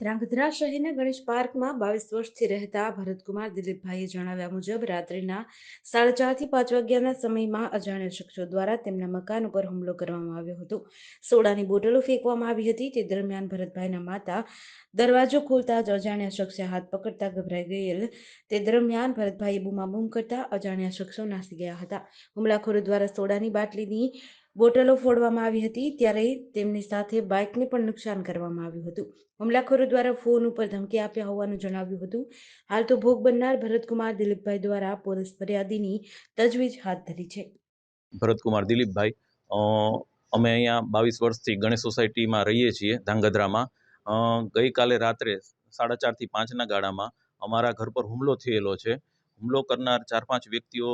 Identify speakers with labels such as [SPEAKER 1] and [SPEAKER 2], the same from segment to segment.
[SPEAKER 1] ધ્રાંગધ્રા શહેરના ગણેશ પાર્કમાં બાવીસ વર્ષથી રહેતા ભરતકુમાર દિલીપભાઈએ જણાવ્યા મુજબ, રાત્રિના સાડા ચારથી પાંચ વાગ્યાના સમયમાં અજાણ્યા શખ્સો દ્વારા તેમના મકાન ઉપર હુમલો કરવામાં આવ્યો હતો. સોડાની બોટલો ફેંકવામાં આવી હતી. તે દરમિયાન ભરતભાઈના માતા દરવાજો ખોલતા જ અજાણ્યા શખ્સે હાથ પકડતા ગભરાઈ ગયેલ. તે દરમિયાન ભરતભાઈએ બૂમાબૂમ કરતા અજાણ્યા શખ્સો નાસી ગયા હતા. હુમલાખોરો દ્વારા સોડાની બાટલીની બોટલો ફોડવામાં આવી હતી, ત્યારે તેમની સાથે બાઇકને પણ નુકસાન કરવામાં આવ્યું હતું. હુમલાખોરો દ્વારા ફોન ઉપર ધમકી આપ્યા હોવાનું જણાવ્યું હતું. હાલ તો ભોગ બનનાર ભરતકુમાર દિલીપભાઈ દ્વારા પોલીસ ફરિયાદીની તજવીજ હાથ ધરી છે.
[SPEAKER 2] ભરતકુમાર દિલીપભાઈ અમે અહીંયા બાવીસ વર્ષથી ગણેશ સોસાયટીમાં રહીએ છીએ, ધાંગધ્રામાં. ગઈકાલે રાત્રે સાડા ચારથી પાંચના ગાળામાં અમારા ઘર પર હુમલો થયેલો છે. હુમલો કરનાર ચાર પાંચ વ્યક્તિઓ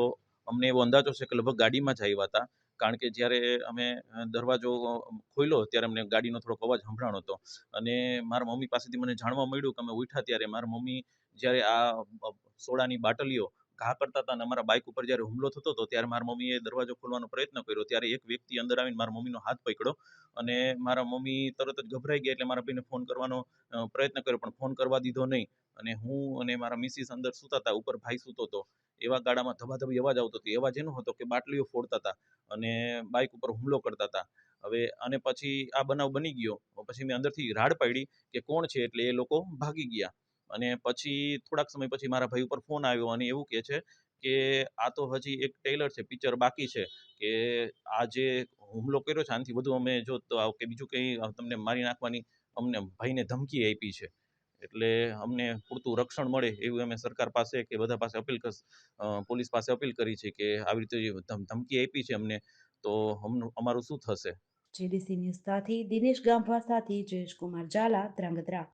[SPEAKER 2] અમને એવો અંદાજો છે કે લગભગ ગાડીમાં જ આવ્યા હતા. કારણ કે જ્યારે અમે દરવાજો ખોલ્યો ત્યારે અમને ગાડીનો થોડોક અવાજ સંભળાણો હતો. અને મારા મમ્મી પાસેથી મને જાણવા મળ્યું કે અમે ઉઠ્યા ત્યારે મારા મમ્મી જ્યારે આ સોડાની બાટલીઓ ઘા કરતા હતા અને અમારા બાઇક ઉપર જ્યારે હુમલો થતો હતો ત્યારે મારા મમ્મીએ દરવાજો ખોલવાનો પ્રયત્ન કર્યો. ત્યારે એક વ્યક્તિ અંદર આવીને મારા મમ્મીનો હાથ પકડ્યો અને મારા મમ્મી તરત જ ગભરાઈ ગયા એટલે મારા ભાઈને ફોન કરવાનો પ્રયત્ન કર્યો પણ ફોન કરવા દીધો નહીં. અને હું અને મારા મિસિસ અંદર સૂતા હતા, ઉપર ભાઈ સૂતો હતો. એવા ગાડામાં ધબાધબી અવાજ આવતો હતો. અવાજ એનો હતો કે બાટલીઓ ફોડતા હતા અને બાઇક ઉપર હુમલો કરતા હતા. હવે અને પછી આ બનાવ બની ગયો. પછી મેં અંદરથી રાડ પાડી કે કોણ છે એટલે એ લોકો ભાગી ગયા. અને પછી થોડાક સમય પછી મારા ભાઈ ઉપર ફોન આવ્યો અને એવું કહે છે કે આ તો હજી એક ટેલર છે, પિક્ચર બાકી છે કે આ જે હુમલો કર્યો છે આનાથી વધુ અમે જો કે બીજું કંઈ તમને મારી નાખવાની અમને ભાઈને ધમકી આપી છે. એટલે અમને પૂરતું રક્ષણ મળે એવું અમે સરકાર પાસે કે બધા પાસે અપીલ પોલીસ પાસે અપીલ કરી છે કે આવી રીતે ધમકી આપી છે અમને, તો અમારું શું થશે?
[SPEAKER 1] જેડીસી ન્યૂઝ સાથે દિનેશ ગામવા સાથે જયેશ કુમાર ઝાલા ધ્રાંગધ્રા